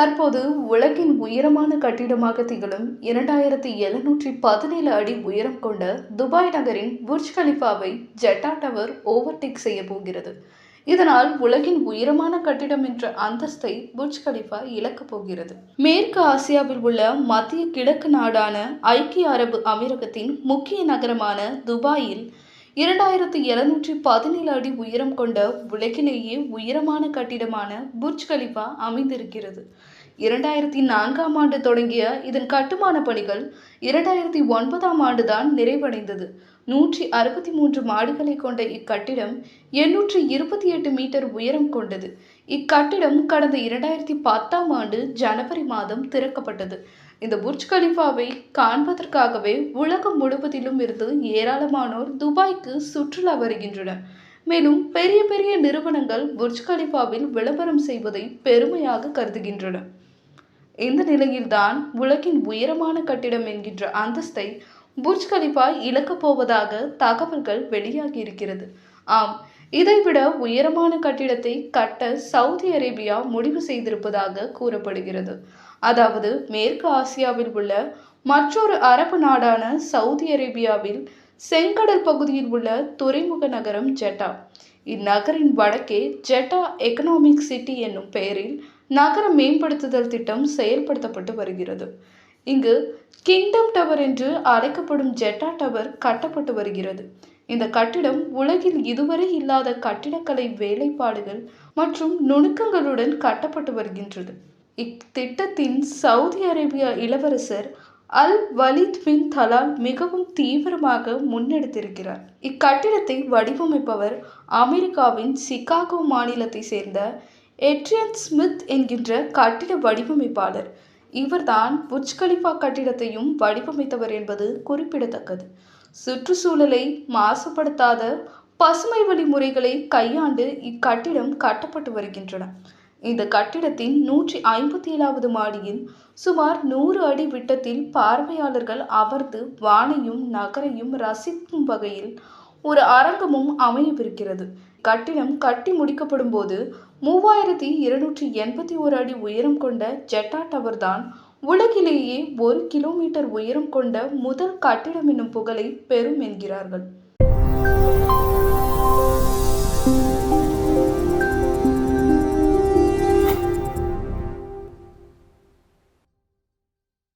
தற்போது உலகின் உயரமான கட்டிடமாக திகழும் இரண்டாயிரத்தி எழுநூற்றி பதினேழு அடி உயரம் கொண்ட துபாய் நகரின் புர்ஜ் கலிஃபாவை ஜெட்டா டவர் ஓவர்டேக் செய்ய போகிறது. இதனால் உலகின் உயரமான கட்டிடம் என்ற அந்தஸ்தை புர்ஜ் கலிஃபா இழக்கப் போகிறது. மேற்கு ஆசியாவில் உள்ள மத்திய கிழக்கு நாடான ஐக்கிய அரபு அமீரகத்தின் முக்கிய நகரமான துபாயில் இரண்டாயிரத்தி எழுநூற்றி பதினேழு அடி உயரம் கொண்ட உலகிலேயே உயரமான கட்டிடமான புர்ஜ் கலிஃபா அமைந்திருக்கிறது. இரண்டாயிரத்தி நான்காம் ஆண்டு தொடங்கிய இதன் கட்டுமான பணிகள் இரண்டாயிரத்தி ஒன்பதாம் ஆண்டுதான் நிறைவடைந்தது. நூற்றி அறுபத்தி மூன்று மாடிகளை கொண்ட இக்கட்டிடம் எண்ணூற்றி இருபத்தி எட்டு மீட்டர் உயரம் கொண்டது. இக்கட்டிடம் கடந்த இரண்டாயிரத்தி பத்தாம் ஆண்டு ஜனவரி மாதம் திறக்கப்பட்டது. இந்த புர்ஜ் கலிஃபாவை காண்பதற்காகவே உலகம் முழுவதிலும் இருந்து ஏராளமானோர் துபாய்க்கு சுற்றுலா வருகின்றனர். மேலும் பெரிய பெரிய நிறுவனங்கள் புர்ஜ் கலிஃபாவில் விளம்பரம் செய்வதை பெருமையாக கருதுகின்றன. இந்த நிலையில்தான் உலகின் உயரமான கட்டிடம் என்கின்ற அந்தஸ்தை புர்ஜ் கலிஃபா இழக்கப் போவதாக தகவல்கள் வெளியாகி இருக்கிறது ஆம் இதைவிட உயரமான கட்டிடத்தை கட்ட சவுதி அரேபியா முடிவு செய்திருப்பதாக கூறப்படுகிறது. அதாவது மேற்கு ஆசியாவில் உள்ள மற்றொரு அரபு நாடான சவுதி அரேபியாவில் செங்கடல் பகுதியில் உள்ள துறைமுக நகரம் ஜெட்டா. இந்நகரின் வடக்கே ஜெட்டா எக்கனாமிக் சிட்டி என்னும் பெயரில் நகர மேம்படுத்துதல் திட்டம் செயல்படுத்தப்பட்டு வருகிறது. இங்கு கிங்டம் டவர் என்று அழைக்கப்படும் ஜெட்டா டவர் கட்டப்பட்டு வருகிறது. இந்த கட்டிடம் உலகில் இதுவரை இல்லாத கட்டிடக்கலை வேலைப்பாடுகள் மற்றும் நுணுக்கங்களுடன் கட்டப்பட்டு வருகின்றது. இத்திட்டத்தின் சவுதி அரேபிய இளவரசர் அல் வலித் பின் தலால் மிகவும் தீவிரமாக முன்னெடுத்திருக்கிறார். இக்கட்டிடத்தை வடிவமைப்பவர் அமெரிக்காவின் சிகாகோ மாநிலத்தை சேர்ந்த எட்ரியன் ஸ்மித் என்கின்ற கட்டிட வடிவமைப்பாளர். இவர்தான் புஜ் கலிஃபா கட்டிடத்தையும் வடிவமைத்தவர் என்பது குறிப்பிடத்தக்கது. சுற்றுச்சூழலை மாசுபடுத்தாத பசுமை வழி முறைகளை கையாண்டு இக்கட்டிடம் கட்டப்பட்டு வருகின்றன. இந்த கட்டிடத்தின் நூற்றி ஐம்பத்தி ஏழாவது மாடியில் சுமார் நூறு அடி விட்டத்தில் பார்வையாளர்கள் அமர்ந்து வானையும் நகரையும் ரசிக்கும் வகையில் ஒரு அரங்கமும் அமையவிருக்கிறது. கட்டிடம் கட்டி முடிக்கப்படும் போது மூவாயிரத்தி இருநூற்றி எண்பத்தி ஓரு அடி உயரம் கொண்ட ஜெட்டா டவர் தான் உலகிலேயே ஒரு கிலோமீட்டர் உயரம் கொண்ட முதல் கட்டிடம் என்னும் புகழை பெறும் என்கிறார்கள்.